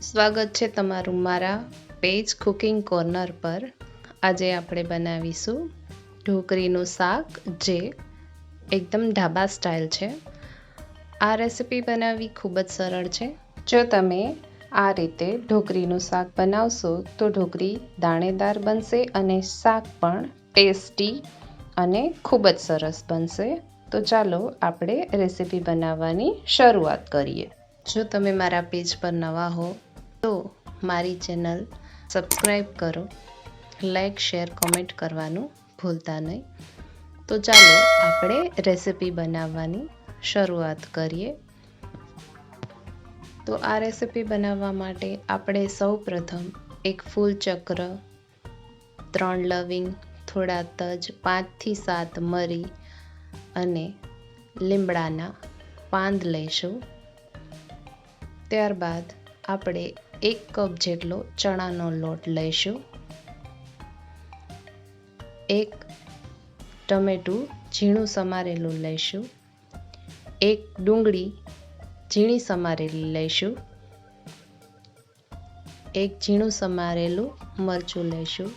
સ્વાગત છે તમારું મારા પેજ કુકિંગ કોર્નર પર. આજે આપણે બનાવીશું ઢોકળીનું શાક જે એકદમ ઢાબા સ્ટાઇલ છે. આ રેસિપી બનાવવી ખૂબ જ સરળ છે. જો તમે આ રીતે ઢોકળીનું શાક બનાવશો તો ઢોકળી દાણેદાર બનશે અને શાક પણ ટેસ્ટી અને ખૂબ જ સરસ બનશે. તો ચાલો આપણે રેસિપી બનાવવાની શરૂઆત કરીએ. જો તમે મારા પેજ પર નવા હો તો મારી ચેનલ સબસ્ક્રાઈબ કરો, લાઈક, શેર, કોમેન્ટ કરવાનું ભૂલતા નહીં. તો ચાલો આપણે રેસિપી બનાવવાની શરૂઆત કરીએ. તો આ રેસિપી બનાવવા માટે આપણે સૌ પ્રથમ એક ફૂલ ચક્ર, ત્રણ લવિંગ, થોડા તજ, પાંચથી સાત મરી અને લીમડાના પાંદ લઈશું. ત્યારબાદ આપણે એક કપ જેટલો ચણાનો લોટ લઈશું. એક ટમેટું ઝીણું સમારેલું લઈશું. એક ડુંગળી ઝીણી સમારેલી લઈશું. એક ઝીણું સમારેલું મરચું લઈશું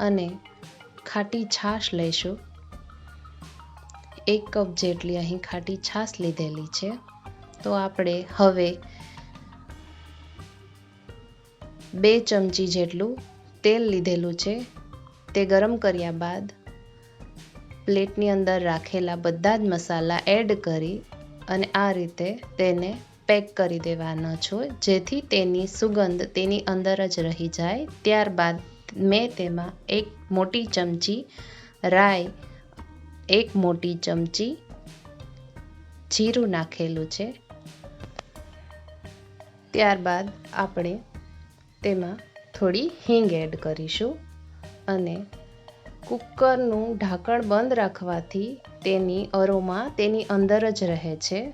અને ખાટી છાશ લઈશું. એક કપ જેટલી અહીં ખાટી છાશ લીધેલી છે. તો આપણે હવે બે ચમચી જેટલું તેલ લીધેલું છે. તે ગરમ કર્યા બાદ પ્લેટની અંદર રાખેલા બધા જ મસાલા એડ કરી અને આ રીતે તેને પેક કરી દેવાનો છો, જેથી તેની સુગંધ તેની અંદર જ રહી જાય. ત્યારબાદ મેં તેમાં એક મોટી ચમચી રાઈ, એક મોટી ચમચી જીરું નાખેલું છે. ત્યારબાદ આપણે તેમાં થોડી હિંગ એડ કરીશું અને કુકરનું ઢાંકણ બંધ રાખવાથી તેની અરોમા તેની અંદર જ રહે છે.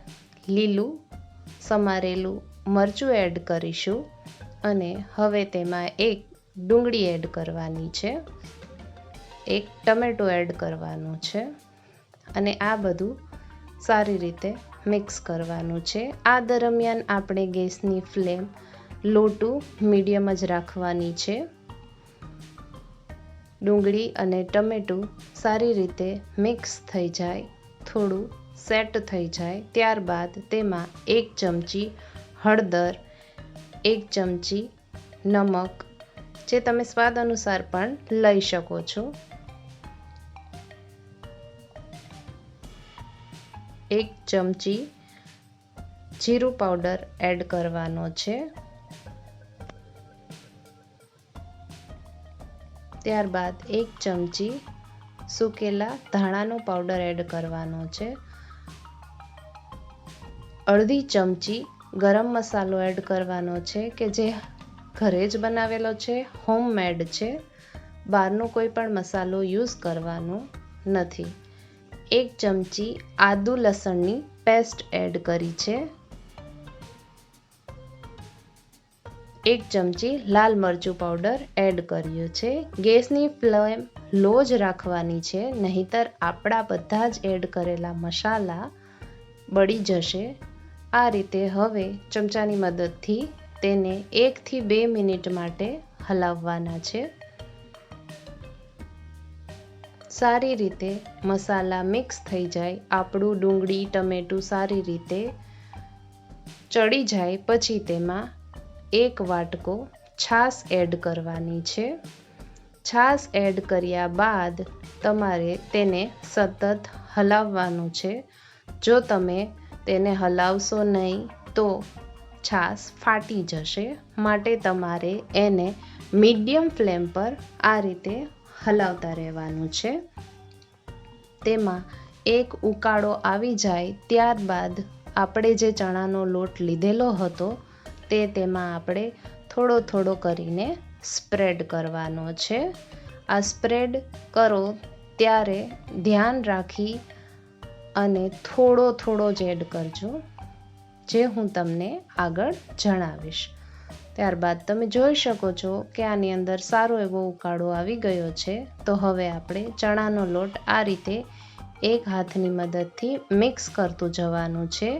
લીલું, સમારેલું મરચું એડ કરીશું અને હવે તેમાં એક ડુંગળી એડ કરવાની છે. એક ટમેટો એડ કરવાનું છે અને આ બધું સારી રીતે મિક્સ કરવાનું છે. આ દરમિયાન આપણે ગેસની ફ્લેમ લો મીડિયમ જ રાખવાની છે. ડુંગળી અને ટમેટું સારી રીતે મિક્સ થઈ જાય, થોડું સેટ થઈ જાય, ત્યારબાદ તેમાં એક ચમચી હળદર, એક ચમચી નમક, જે તમે સ્વાદ અનુસાર પણ લઈ શકો છો. એક ચમચી જીરું પાવડર એડ કરવાનો છે. ત્યારબાદ એક ચમચી સૂકેલા ધાણાનો પાવડર એડ કરવાનો છે. અડધી ચમચી ગરમ મસાલો એડ કરવાનો છે કે જે ઘરે જ બનાવેલો છે હોમમેડ છે. બહારનો કોઈ પણ મસાલો યુઝ કરવાનો નથી. એક ચમચી આદુ લસણની પેસ્ટ એડ કરી છે. એક ચમચી લાલ મરચું પાવડર એડ કર્યું છે. ગેસની ફ્લેમ લો જ રાખવાની છે, નહીતર આપણા બધા જ એડ કરેલા મસાલા બળી જશે. આ રીતે હવે ચમચાની મદદથી તેને એકથી બે મિનિટ માટે હલાવવાના છે. સારી રીતે મસાલા મિક્સ થઈ જાય, આપણું ડુંગળી, ટમેટું સારી રીતે ચડી જાય, પછી તેમાં એક વાટકો છાશ એડ કરવાની છે. છાશ એડ કર્યા બાદ તમારે તેને સતત હલાવવાનું છે. જો તમે તેને હલાવશો નહીં તો છાશ ફાટી જશે. માટે તમારે એને મીડિયમ ફ્લેમ પર આ રીતે હલાવતા રહેવાનું છે. તેમાં એક ઉકાળો આવી જાય ત્યારબાદ આપણે જે ચણાનો લોટ લીધેલો હતો તે તેમાં આપણે થોડો થોડો કરીને સ્પ્રેડ કરવાનો છે. આ સ્પ્રેડ કરો ત્યારે ધ્યાન રાખી અને થોડો થોડો જ એડ કરજો, જે હું તમને આગળ જણાવીશ. ત્યારબાદ તમે જોઈ શકો છો કે આની અંદર સારો એવો ઉકાળો આવી ગયો છે. તો હવે આપણે ચણાનો લોટ આ રીતે એક હાથની મદદથી મિક્સ કરતું જવાનું છે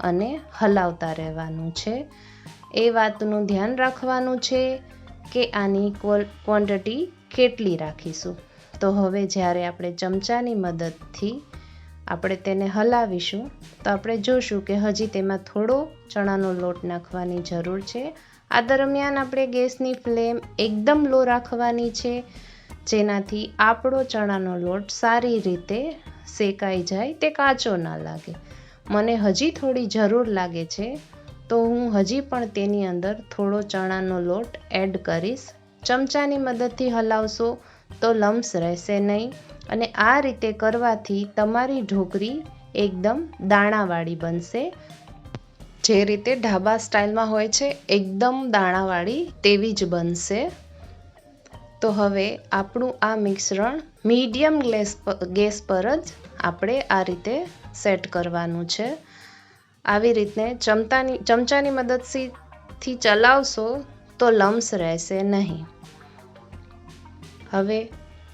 અને હલાવતા રહેવાનું છે. એ વાતનું ધ્યાન રાખવાનું છે કે આની ક્વોન્ટિટી કેટલી રાખીશું. તો હવે જ્યારે આપણે ચમચાની મદદથી આપણે તેને હલાવીશું, તો આપણે જોશું કે હજી તેમાં થોડો ચણાનો લોટ નાખવાની જરૂર છે. આ દરમિયાન આપણે ગેસની ફ્લેમ એકદમ લો રાખવાની છે, જેનાથી આપણો ચણાનો લોટ સારી રીતે શેકાઈ જાય તે કાચો ના લાગે. મને હજી થોડી જરૂર લાગે છે તો હું હજી પણ તેની અંદર થોડો ચણાનો લોટ એડ કરીશ. ચમચાની મદદથી હલાવશો તો લમ્સ રહેશે નહીં. અને આ રીતે કરવાથી તમારી ઢોકળી એકદમ દાણાવાળી બનશે. જે રીતે ઢાબા સ્ટાઇલમાં હોય છે, એકદમ દાણાવાળી તેવી જ બનશે. તો હવે આપણું આ મિશ્રણ મીડિયમ ગેસ ગેસ પર જ આપણે આ રીતે સેટ કરવાનું છે. આવી રીતને ચમતાની ચમચાની મદદથી ચલાવશો તો લમ્સ રહેશે નહીં. હવે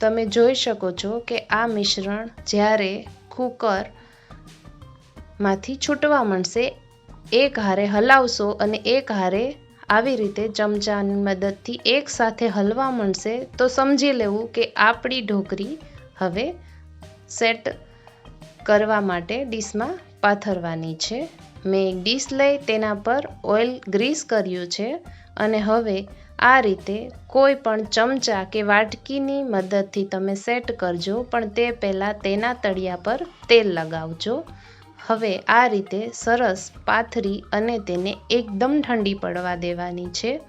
તમે જોઈ શકો છો કે આ મિશ્રણ જ્યારે કૂકરમાંથી છૂટવા માંડશે, એક હારે હલાવશો અને એક હારે આવી રીતે ચમચાની મદદથી એક સાથે હલવા માંડશે, તો સમજી લેવું કે આપણી ઢોકળી હવે સેટ કરવા માટે ડીશમાં પાથરવાની છે. મેં એક ડીશ લઈ, તેના પર ઓઇલ ગ્રીસ કર્યું છે અને હવે આ રીતે કોઈ પણ ચમચા કે વાટકીની મદદથી તમે સેટ કરજો, પણ તે પહેલાં તેના તળિયા પર તેલ લગાવજો. હવે આ રીતે સરસ પાથરી અને તેને એકદમ ઠંડી પડવા દેવાની છે.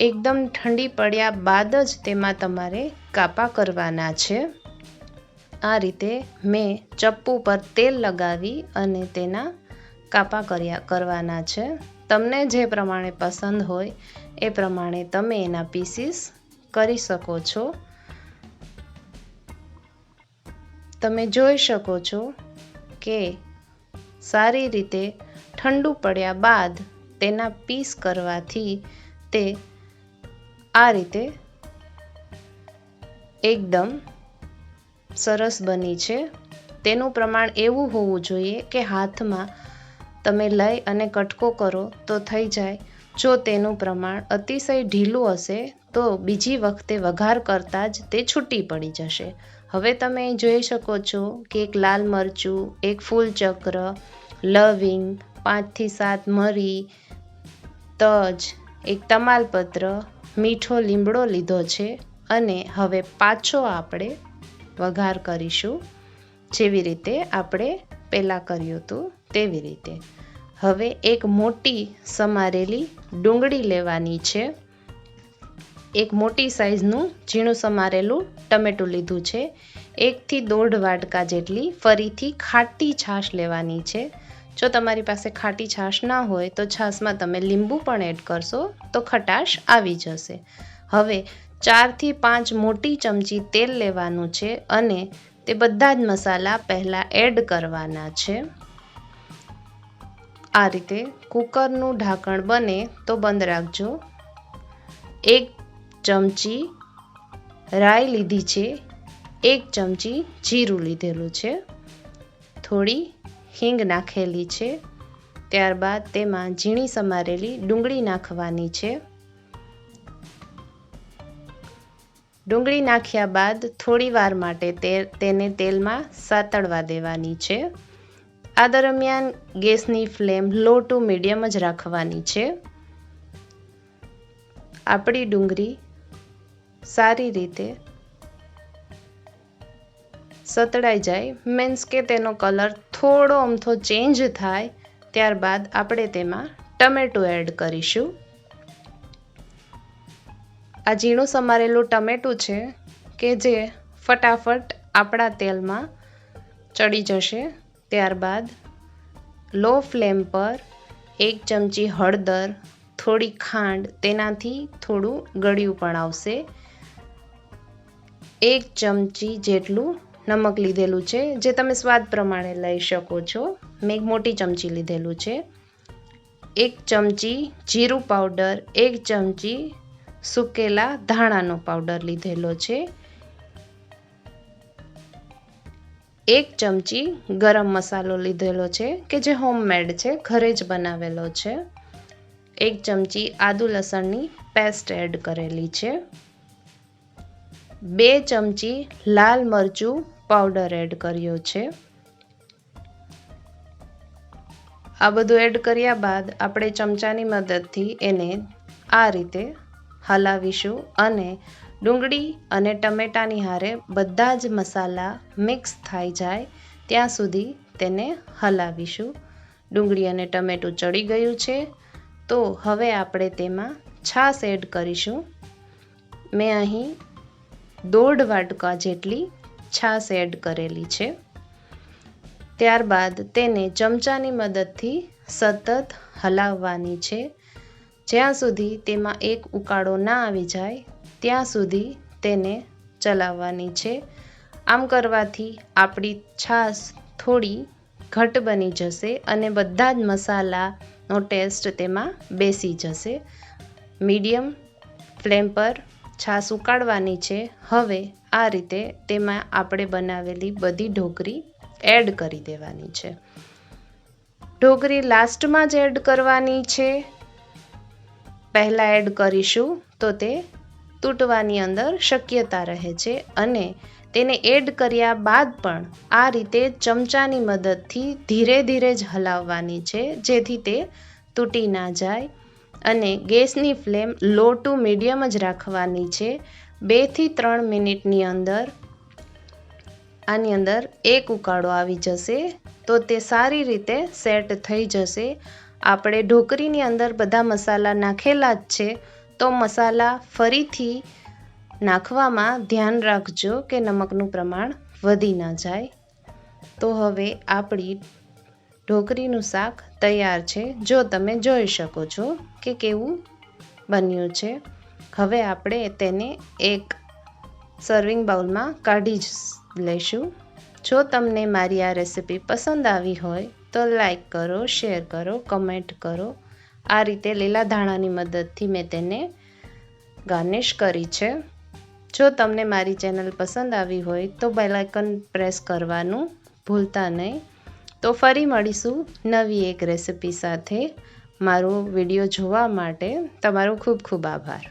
એકદમ ઠંડી પડ્યા બાદ જ તેમાં તમારે કાપા કરવાના છે. આ રીતે મેં ચપ્પુ પર તેલ લગાવી અને તેના કાપા કર્યા, કરવાના છે. તમને જે પ્રમાણે પસંદ હોય, એ પ્રમાણે તમે એના પીસીસ કરી શકો છો. તમે જોઈ શકો છો કે સારી રીતે ઠંડુ પડ્યા બાદ તેના પીસ કરવાથી તે આ રીતે એકદમ સરસ બની છે. તેનું પ્રમાણ એવું હોવું જોઈએ કે હાથમાં તમે લઈ અને કટકો કરો તો થઈ જાય. જો તેનું પ્રમાણ અતિશય ઢીલું હશે, તો બીજી વખતે વઘાર કરતાં જ તે છૂટી પડી જશે. હવે તમે જોઈ શકો છો કે એક લાલ મરચું, એક ફૂલચક્ર, લવિંગ, પાંચથી સાત મરી, તજ, એક તમાલપત્ર, મીઠો લીમડો લીધો છે. અને હવે પાછો આપણે વઘાર કરીશું. જેવી રીતે આપણે પહેલાં કર્યું હતું તેવી રીતે. હવે એક મોટી સમારેલી ડુંગળી લેવાની છે. એક મોટી સાઈઝનું ઝીણું સમારેલું ટમેટું લીધું છે. એકથી દોઢ વાટકા જેટલી ફરીથી ખાટી છાશ લેવાની છે. જો તમારી પાસે ખાટી છાશ ના હોય તો છાશમાં તમે લીંબુ પણ એડ કરશો તો ખટાશ આવી જશે. હવે ચારથી પાંચ મોટી ચમચી તેલ લેવાનું છે અને તે બધા જ મસાલા પહેલાં એડ કરવાના છે. આ રીતે કુકરનું ઢાંકણ બને તો બંધ રાખજો. એક ચમચી રાઈ લીધી છે. એક ચમચી જીરું લીધેલું છે. થોડી હિંગ નાખેલી છે. ત્યારબાદ તેમાં ઝીણી સમારેલી ડુંગળી નાખવાની છે. ડુંગળી નાખ્યા બાદ થોડી વાર માટે તે તેને તેલમાં સાતળવા દેવાની છે. આ દરમિયાન ગેસની ફ્લેમ લો ટુ મીડિયમ જ રાખવાની છે. આપણી ડુંગળી સારી રીતે સતળાઈ જાય. મીન્સ કે તેનો કલર થોડો અમથો ચેન્જ થાય, ત્યારબાદ આપણે તેમાં ટમેટો એડ કરીશું. આ ઝીણું સમારેલું ટમેટું છે કે જે ફટાફટ આપણા તેલમાં ચડી જશે. ત્યારબાદ લો ફ્લેમ પર એક ચમચી હળદર, થોડી ખાંડ, તેનાથી થોડું ગળ્યું પણ આવશે. એક ચમચી જેટલું નમક લીધેલું છે, જે તમે સ્વાદ પ્રમાણે લઈ શકો છો. મેં એક મોટી ચમચી લીધેલું છે. એક ચમચી જીરું પાવડર, એક ચમચી સૂકેલા ધાણાનો પાવડર લીધેલો છે. એક ચમચી ગરમ મસાલો લીધેલો છે, કે જે હોમમેડ છે, ઘરે જ બનાવેલો છે. એક ચમચી આદુ લસણની પેસ્ટ એડ કરેલી છે. બે ચમચી લાલ મરચું પાવડર એડ કર્યો છે. આ બધું એડ કર્યા બાદ આપણે ચમચાની મદદથી એને આ રીતે હલાવીશું અને ડુંગળી અને ટમેટાની હારે બધા જ મસાલા મિક્સ થઈ જાય ત્યાં સુધી તેને હલાવીશું. ડુંગળી અને ટમેટું ચડી ગયું છે. તો હવે આપણે તેમાં છાશ એડ કરીશું. મેં અહીં દોઢ વાટકા જેટલી છાશ એડ કરેલી છે. ત્યારબાદ તેને ચમચાની મદદથી સતત હલાવવાની છે. જ્યાં સુધી તેમાં એક ઉકાળો ના આવી જાય, ત્યાં સુધી તેને ચલાવવાની છે. આમ કરવાથી આપણી છાશ થોડી ઘટ બની જશે અને બધા જ મસાલાનો ટેસ્ટ તેમાં બેસી જશે. મીડિયમ ફ્લેમ પર છાશ ઉકાળવાની છે. હવે આ રીતે તેમાં આપણે બનાવેલી બધી ઢોકરી એડ કરી દેવાની છે. ઢોકરી લાસ્ટમાં જ એડ કરવાની છે. પહેલાં એડ કરીશું તો તે તૂટવાની અંદર શક્યતા રહે છે અને તેને એડ કર્યા બાદ પણ આ રીતે ચમચાની મદદથી ધીરે ધીરે જ હલાવવાની છે, જેથી તે તૂટી ના જાય. અને ગેસની ફ્લેમ લો ટુ મીડિયમ જ રાખવાની છે. બેથી ત્રણ મિનિટની અંદર આની અંદર એક ઉકાળો આવી જશે તો તે સારી રીતે સેટ થઈ જશે. આપણે ઢોકરીની અંદર બધા મસાલા નાખેલા જ છે, તો મસાલા ફરીથી નાખવામાં ધ્યાન રાખજો કે નમકનું પ્રમાણ વધી ના જાય. તો હવે આપણી ઢોકરીનું શાક તૈયાર છે. જો તમે જોઈ શકો છો કે કેવું બન્યું છે. હવે આપણે તેને એક સર્વિંગ બાઉલમાં કાઢી જ લઈશું જો તમને મારી આ રેસિપી પસંદ આવી હોય, તો લાઈક કરો શેર કરો કમેન્ટ કરો. આ રીતે લીલા ધાણાની મદદથી મેં તેને ગાર્નિશ કરી છે. જો તમને મારી ચેનલ પસંદ આવી હોય, તો બેલાઇકન પ્રેસ કરવાનું ભૂલતા નહીં. તો ફરી મળીશું નવી એક રેસિપી સાથે. મારો વીડિયો જોવા માટે તમારો ખૂબ ખૂબ આભાર.